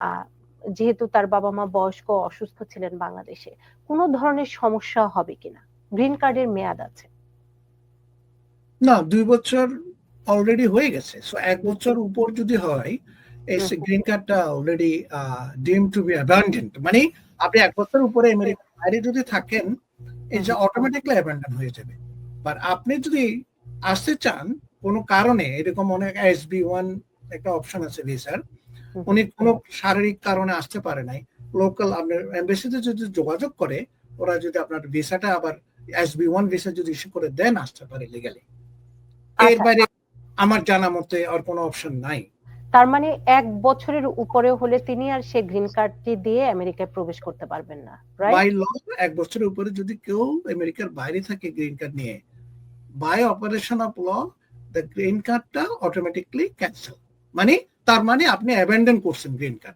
আহ, যেহেতু তার বাবা মা বয়স্ক অসুস্থ ছিলেন বাংলাদেশে কোনো ধরনের সমস্যা হবে কিনা গ্রিন কার্ডের মেয়াদ আছে না দুই বছর অলরেডি হয়ে গেছে সো এক বছর উপর যদি হয় এই। গ্রিন কার্ডটা অলরেডি ডিম টু বি অ্যাবান্ডেন্ট মানে আপনি এক বছর উপরে আমেরিকার বাইরে যদি থাকেন এই যে। অটোমেটিকলি অ্যাবান্ডন হয়ে যাবে বাট আপনি যদি আসতে চান কোনো কারণে এরকম অনেক এস বি ওয়ান একটা অপশন আছে ভিসার। উনি কোনো শারীরিক কারণে আসতে পারে নাই। লোকাল আপনার এম্বাসিতে যদি যোগাযোগ করে ওরা যদি আপনার ভিসাটা আবার এস বি ওয়ান ভিসা যদি ইস্যু করে দেন আসতে পারে লিগালি এর আচ্ছা। বাইরে আমার জানা মতে আর কোনো অপশন নাই। তার মানে এক বছরের উপরে হলে তিনি আর সে গ্রিন কার্ডটি দিয়ে আমেরিকায় প্রবেশ করতে পারবেন না রাইট বাই ল এক বছরের উপরে যদি কেউ আমেরিকার বাইরে থাকে গ্রিন কার্ড নিয়ে by operation of law the green কার্ডটা অটোমেটিকলি ক্যান্সেল মানে তার মানে আপনি অ্যাবেন্ডন করছেন গ্রিন কার্ড